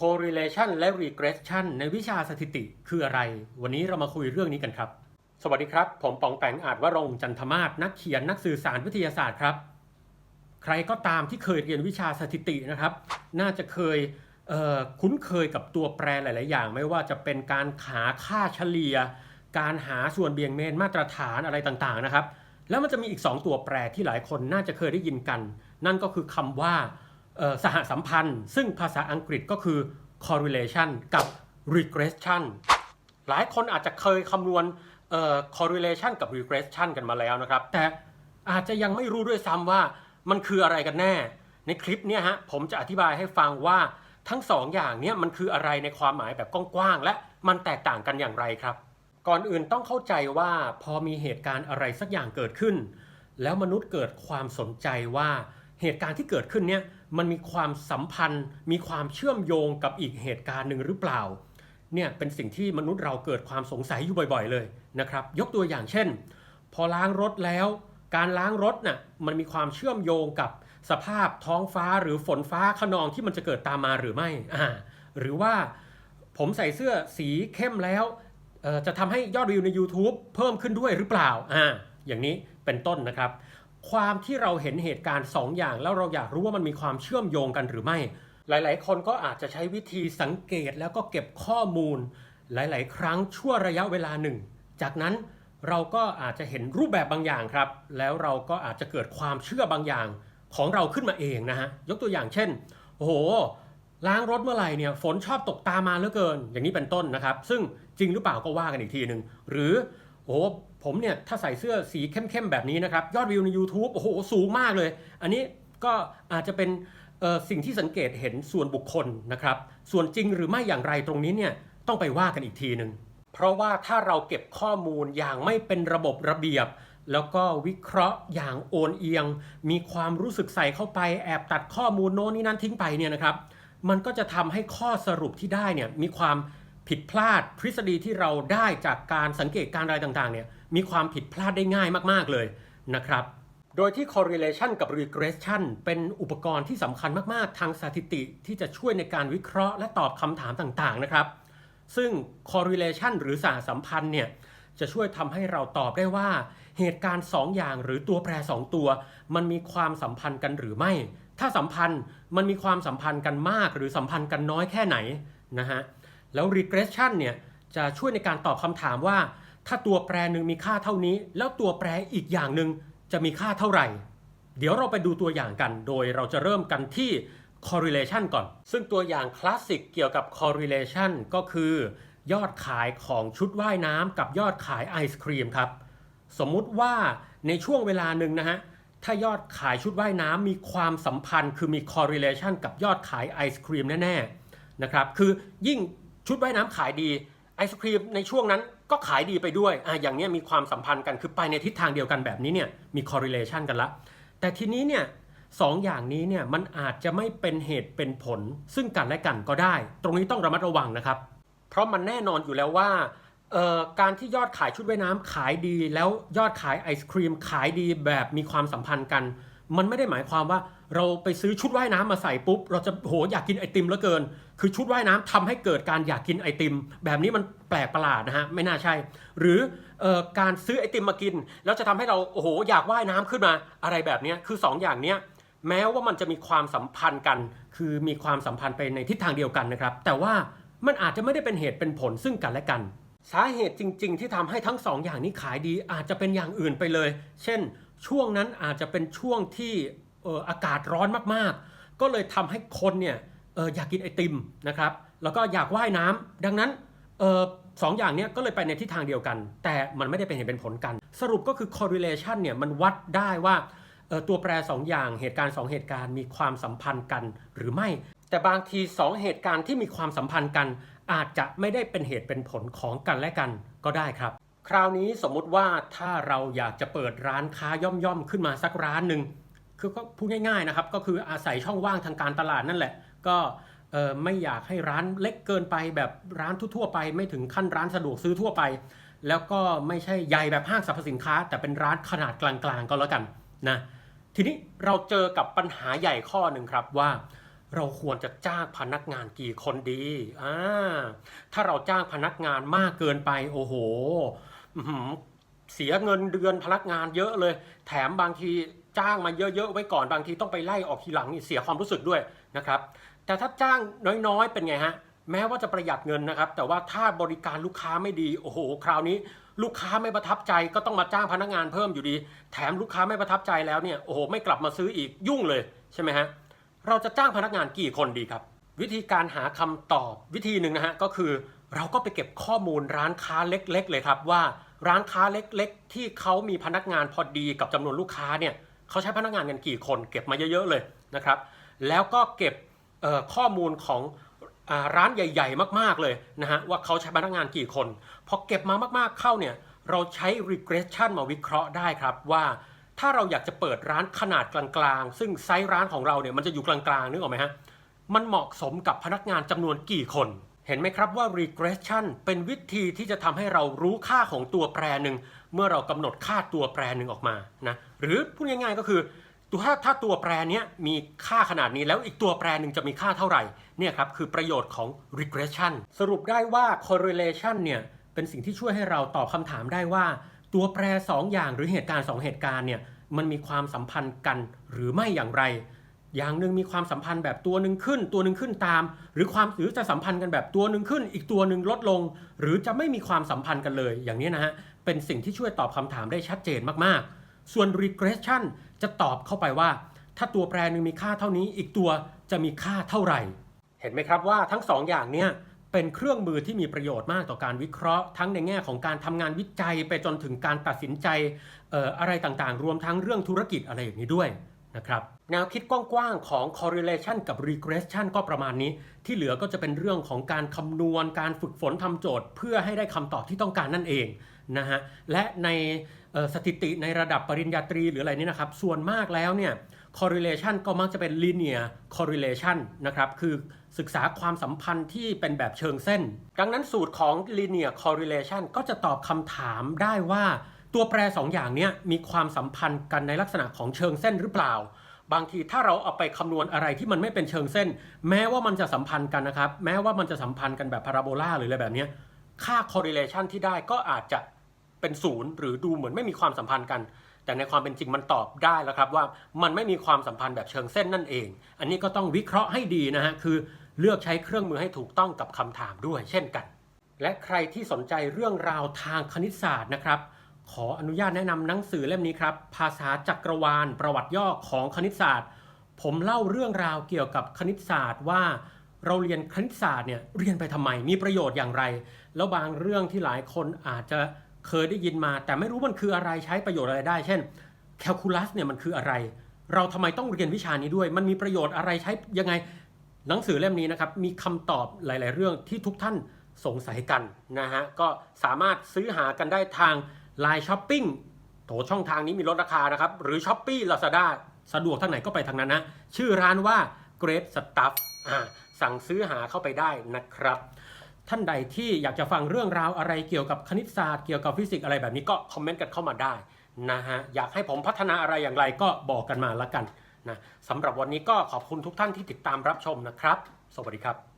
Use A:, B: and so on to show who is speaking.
A: correlation และ regression ในวิชาสถิติคืออะไร วันนี้เรามาคุยเรื่องนี้กันครับ สวัสดีครับ ผมปองแปงอาจวรงจันทมาศนักเขียนนักสื่อสารวิทยาศาสตร์ครับ ใครก็ตามที่เคยเรียนวิชาสถิตินะครับ น่าจะเคยเคุ้นเคยกับตัวแปรหลาย ๆ อย่าง ไม่ว่าจะเป็นการหาค่าเฉลี่ย การหาส่วนเบี่ยงเบนมาตรฐานอะไรต่าง ๆ นะครับ แล้วมันจะมีอีก 2 ตัวแปรที่หลายคนน่าจะเคยได้ยินกัน นั่นก็คือคำว่า สหสัมพันธ์ ซึ่งภาษาอังกฤษก็คือ correlation กับ regression หลายคนอาจจะเคยคำนวณ correlation กับ regression กันมาแล้วนะครับ แต่อาจจะยังไม่รู้ด้วยซ้ำว่ามันคืออะไรกันแน่ ในคลิปนี้ฮะผมจะอธิบายให้ฟังว่าทั้งสองอย่างเนี้ยมันคืออะไรในความหมายแบบกว้างๆและมันแตกต่างกันอย่างไรครับ ก่อนอื่นต้องเข้าใจว่าพอมีเหตุการณ์อะไรสักอย่างเกิดขึ้น แล้วมนุษย์เกิดความสนใจว่า เหตุการณ์ที่เกิดขึ้นเนี่ยมันมีความสัมพันธ์ มีความเชื่อมโยงกับอีกเหตุการณ์หนึ่งหรือเปล่าเนี่ยเป็นสิ่งที่มนุษย์เราเกิดความสงสัยอยู่บ่อย ๆ เลยนะครับยกตัวอย่างเช่น พอล้างรถแล้ว การล้างรถน่ะมันมีความเชื่อมโยงกับสภาพท้องฟ้าหรือฝนฟ้าขนองที่มันจะเกิดตามมาหรือไม่อ่าหรือว่าผมใส่เสื้อสีเข้มแล้วจะทำให้ยอดวิวใน YouTube เพิ่มขึ้นด้วยหรือเปล่าอ่าอย่างนี้เป็นต้นนะครับ ความที่เราเห็นเหตุการณ์สองอย่าง แล้วเราอยากรู้ว่ามันมีความเชื่อมโยงกันหรือไม่ หลาย ๆ คนก็อาจจะใช้วิธีสังเกตแล้วก็เก็บข้อมูล หลาย ๆ ครั้งชั่วระยะเวลาหนึ่ง จากนั้นเราก็อาจจะเห็นรูปแบบบางอย่างครับ แล้วเราก็อาจจะเกิดความเชื่อบางอย่างของเราขึ้นมาเองนะฮะ ยกตัวอย่างเช่น โอ้โห ล้างรถเมื่อไหร่เนี่ย ฝนชอบตกตามมาเหลือเกิน อย่างนี้เป็นต้นนะครับ ซึ่งจริงหรือเปล่าก็ว่ากันอีกทีหนึ่ง หรือ โอ้โหผมเนี่ย ถ้าใส่เสื้อสีเข้มๆ แบบนี้นะครับ ยอดวิวใน YouTube โอ้โห สูงมากเลย อันนี้ก็อาจจะเป็นสิ่งที่สังเกตเห็นส่วนบุคคลนะครับ ส่วนจริงหรือไม่อย่างไรตรงนี้เนี่ย ต้องไปว่ากันอีกทีหนึ่งเพราะว่าถ้าเราเก็บข้อมูลอย่างไม่เป็นระบบระเบียบ แล้วก็วิเคราะห์อย่างโอนเอียง มีความรู้สึกใส่เข้าไปแอบตัดข้อมูลโน้นนี่นั่นทิ้งไปเนี่ยนะครับ มันก็จะทำให้ข้อสรุปที่ได้เนี่ยมีความ ผิดพลาดทฤษฎีที่เราได้จากการสังเกตการณ์อะไรต่างๆเนี่ยมีความผิดพลาดได้ง่ายมากๆเลยนะครับ โดยที่ correlation กับ regression เป็นอุปกรณ์ที่สำคัญมากๆ ทางสถิติที่จะช่วยในการวิเคราะห์และตอบคำถามต่างๆนะครับ ซึ่ง correlation หรือสหสัมพันธ์เนี่ยจะช่วยทำให้เราตอบได้ว่า เหตุการณ์ 2 อย่างหรือตัวแปร 2 ตัว มันมีความสัมพันธ์กันหรือไม่ ถ้าสัมพันธ์มันมีความสัมพันธ์กันมาก หรือสัมพันธ์กันน้อยแค่ไหนนะฮะ แล้ว regression เนี่ยจะช่วยในการตอบคำถามว่า ถ้าตัวแปรหนึ่งมีค่าเท่านี้ แล้วตัวแปรอีกอย่างหนึ่งจะมีค่าเท่าไหร่ เดี๋ยวเราไปดูตัวอย่างกัน โดยเราจะเริ่มกันที่ correlation ก่อน ซึ่งตัวอย่างคลาสสิกเกี่ยวกับ correlation ก็คือยอดขายของชุดว่ายน้ำกับยอดขายไอศครีมครับ สมมุติว่าในช่วงเวลาหนึ่งนะฮะ ถ้ายอดขายชุดว่ายน้ำมีความสัมพันธ์ คือมี correlation กับยอดขายไอศครีมแน่ๆนะครับ คือยิ่ง ชุดว่ายน้ำขายดีไอศครีมในช่วงนั้นก็ขายดีไปด้วยอะอย่างเนี้ยมีความสัมพันธ์กันคือไปในทิศทางเดียวกันแบบนี้เนี่ยมี correlation กันละ แต่ทีนี้เนี่ยสองอย่างนี้เนี่ยมันอาจจะไม่เป็นเหตุเป็นผลซึ่งกันและกันก็ได้ ตรงนี้ต้องระมัดระวังนะครับ เพราะมันแน่นอนอยู่แล้วว่าเอ่อการที่ยอดขายชุดว่ายน้ำขายดีแล้วยอดขายไอศครีมขายดีแบบมีความสัมพันธ์กัน มันไม่ได้หมายความว่า เราไปซื้อชุดว่ายน้ำมาใส่ปุ๊บ เราจะโหอยากกินไอติมเหลือเกิน คือชุดว่ายน้ำทำให้เกิดการอยากกินไอติม แบบนี้มันแปลกประหลาดนะฮะไม่น่าใช่ หรือออการซื้อไอติมมากิน แล้วจะทำให้เราโอ้โหอยากว่ายน้ำขึ้นมาอะไรแบบนี้คือสองอย่างเนี้ยแม้ว่ามันจะมีความสัมพันธ์กัน คือมีความสัมพันธ์ไปในทิศทางเดียวกันนะครับ แต่ว่ามันอาจจะไม่ได้เป็นเหตุเป็นผลซึ่งกันและกัน สาเหตุจริง ๆ ที่ทำให้ทั้งสองอย่างนี้ขายดีอาจจะเป็นอย่างอื่นไปเลย เช่น ช่วงนั้นอาจจะเป็นช่วงที่ อออากาศร้อนมากๆ ก็เลยทำให้คนเนี่ยเอออยากกินไอติมนะครับ แล้วก็อยากว่ายน้ำดังนั้นเออสองอย่างเนี้ยก็เลยไปในทิศทางเดียวกัน แต่มันไม่ได้เป็นเหตุเป็นผลกัน สรุปก็คือ correlation เนี่ยมันวัดได้ว่าเออตัวแปร 2 อย่างเหตุการณ์ 2 เหตุการณ์มีความสัมพันธ์กันหรือไม่ แต่บางที 2 เหตุการณ์ที่มีความสัมพันธ์กัน อาจจะไม่ได้เป็นเหตุเป็นผลของกันและกันก็ได้ครับ คราวนี้สมมุติว่าถ้าเราอยากจะเปิดร้านค้าย่อมๆขึ้นมาสักร้านหนึ่ง คือก็พูดง่ายๆนะครับ ก็คืออาศัยช่องว่างทางการตลาดนั่นแหละ ก็ไม่อยากให้ร้านเล็กเกินไปแบบร้านทั่วๆไป ไม่ถึงขั้นร้านสะดวกซื้อทั่วไป แล้วก็ไม่ใช่ใหญ่แบบห้างสรรพสินค้า แต่เป็นร้านขนาดกลางๆก็แล้วกันนะทีนี้เราเจอกับปัญหาใหญ่ข้อหนึ่งครับว่า เราควรจะจ้างพนักงานกี่คนดีอ่าถ้าเราจ้างพนักงานมากเกินไปโอ้โหเสียเงินเดือนพนักงานเยอะเลย แถมบางที จ้างมาเยอะๆไว้ก่อนบางทีต้องไปไล่ออกทีหลังนี่เสียความรู้สึกด้วยนะครับ แต่ถ้าจ้างน้อยๆ เป็นไงฮะแม้ว่าจะประหยัดเงินนะครับ แต่ว่าถ้าบริการลูกค้าไม่ดีโอ้โห คราวนี้ ลูกค้าไม่ประทับใจก็ต้องมาจ้างพนักงานเพิ่มอยู่ดี แถมลูกค้าไม่ประทับใจแล้วเนี่ยโอ้โหไม่กลับมาซื้ออีกยุ่งเลยใช่ไหมฮะเราจะจ้างพนักงานกี่คนดีครับ วิธีการหาคำตอบวิธีหนึ่งนะฮะก็คือ เราก็ไปเก็บข้อมูลร้านค้าเล็ก ๆ เลยครับว่าร้านค้าเล็ก ๆ ที่เขามีพนักงานพอดีกับจำนวนลูกค้าเนี่ย เขาใช้พนักงานกันกี่คน เก็บมาเยอะๆเลยนะครับ แล้วก็เก็บข้อมูลของร้านใหญ่ ๆ มากๆเลยนะฮะว่าเขาใช้พนักงานกี่คนพอเก็บมามากๆเข้าเนี่ยเราใช้ regression มาวิเคราะห์ได้ครับว่าถ้าเราอยากจะเปิดร้านขนาดกลางๆ ซึ่งไซส์ร้านของเราเนี่ยมันจะอยู่กลางๆนึกออกไหมฮะมันเหมาะสมกับพนักงานจำนวนกี่คน เห็นไหมครับว่า regression เป็นวิธีที่จะทำให้เรารู้ค่าของตัวแปรหนึ่ง เมื่อเรากำหนดค่าตัวแปรหนึ่งออกมานะหรือพูดง่ายๆก็คือถ้าถ้าตัวแปรนี้มีค่าขนาดนี้แล้วอีกตัวแปรหนึ่งจะมีค่าเท่าไหร่เนี่ยครับคือประโยชน์ของ regression สรุปได้ว่า correlation เนี่ยเป็นสิ่งที่ช่วยให้เราตอบคำถามได้ว่า ตัวแปร 2 อย่างหรือเหตุการณ์ 2 เหตุการณ์เนี่ยมันมีความสัมพันธ์กันหรือไม่อย่างไร อย่างหนึ่งมีความสัมพันธ์แบบตัวหนึ่งขึ้น ตัวหนึ่งขึ้นตาม หรือความหรือจะสัมพันธ์กันแบบตัวหนึ่งขึ้น อีกตัวหนึ่งลดลง หรือจะไม่มีความสัมพันธ์กันเลย อย่างนี้นะฮะเป็นสิ่งที่ช่วยตอบคำถามได้ชัดเจนมากๆ ส่วน regression จะตอบเข้าไปว่า ถ้าตัวแปรหนึ่งมีค่าเท่านี้ อีกตัวจะมีค่าเท่าไหร่ เห็นไหมครับว่าทั้งสองอย่างเนี่ยเป็นเครื่องมือที่มีประโยชน์มากต่อการวิเคราะห์ ทั้งในแง่ของการทำงานวิจัยไปจนถึงการตัดสินใจอออะไรต่างๆ รวมทั้งเรื่องธุรกิจอะไรอย่างนี้ด้วย นะครับแนวคิดกว้างๆของ correlation กับ regression ก็ประมาณนี้ ที่เหลือก็จะเป็นเรื่องของการคำนวณการฝึกฝนทำโจทย์ เพื่อให้ได้คำตอบที่ต้องการนั่นเองนะฮะและในสถิติในระดับปริญญาตรีหรืออะไรนี่นะครับ ส่วนมากแล้วเนี่ย correlation ก็มักจะเป็น linear correlation นะครับ คือศึกษาความสัมพันธ์ที่เป็นแบบเชิงเส้น ดังนั้นสูตรของ linear correlation ก็จะตอบคำถามได้ว่า ตัวแปร2ออย่างนี้มีความสัมพันธ์กันในลักษณะของเชิงเส้นหรือเปล่า บางทีถ้าเราเอาไปคำนวณอะไรที่มันไม่เป็นเชิงเส้น แม้ว่ามันจะสัมพันธ์กันนะครับ แม้ว่ามันจะสัมพันธ์กันแบบพาราโบลาหรืออะไรแบบนี้ค่า correlation ที่ได้ก็อาจจะเป็นศูนย์หรือดูเหมือนไม่มีความสัมพันธ์กัน แต่ในความเป็นจริงมันตอบได้แล้วครับว่ามันไม่มีความสัมพันธ์แบบเชิงเส้นนั่นเอง อันนี้ก็ต้องวิเคราะห์ให้ดีนะฮะคือเลือกใช้เครื่องมือให้ถูกต้องกับคำถามด้วย เช่นกัน และใครที่สนใจเรื่องราวทางคณิตศาสตร์นะครับ ขออนุญาตแนะนำหนังสือเล่มนี้ครับ ภาษาจักรวาล ประวัติย่อของคณิตศาสตร์ ผมเล่าเรื่องราวเกี่ยวกับคณิตศาสตร์ว่าเราเรียนคณิตศาสตร์เนี่ยเรียนไปทำไมมีประโยชน์อย่างไร แล้วบางเรื่องที่หลายคนอาจจะเคยได้ยินมา แต่ไม่รู้มันคืออะไรใช้ประโยชน์อะไรได้ เช่นแคลคูลัสเนี่ยมันคืออะไร เราทำไมต้องเรียนวิชานี้ด้วย มันมีประโยชน์อะไรใช้ยังไง หนังสือเล่มนี้นะครับมีคำตอบหลาย ๆ เรื่องที่ทุกท่านสงสัยกันนะฮะก็สามารถซื้อหากันได้ทาง Line Shopping โถช่องทางนี้มีลดราคานะครับ หรือ s h อ p e e Lazada สะดวกทางไหนก็ไปทางนั้นนะ ชื่อร้านว่า Great Stuff สั่งซื้อหาเข้าไปได้นะครับ ท่านใดที่อยากจะฟังเรื่องราวอะไรเกี่ยวกับคณิตศาสตร์เกี่ยวกับฟิสิกส์อะไรแบบนี้ก็คอมเมนต์กันเข้ามาได้นะฮะอยากให้ผมพัฒนาอะไรอย่างไรก็บอกกันมาละกันนะสำหรับวันนี้ก็ขอบคุณทุกท่านที่ติดตามรับชมนะครับ สวัสดีครับ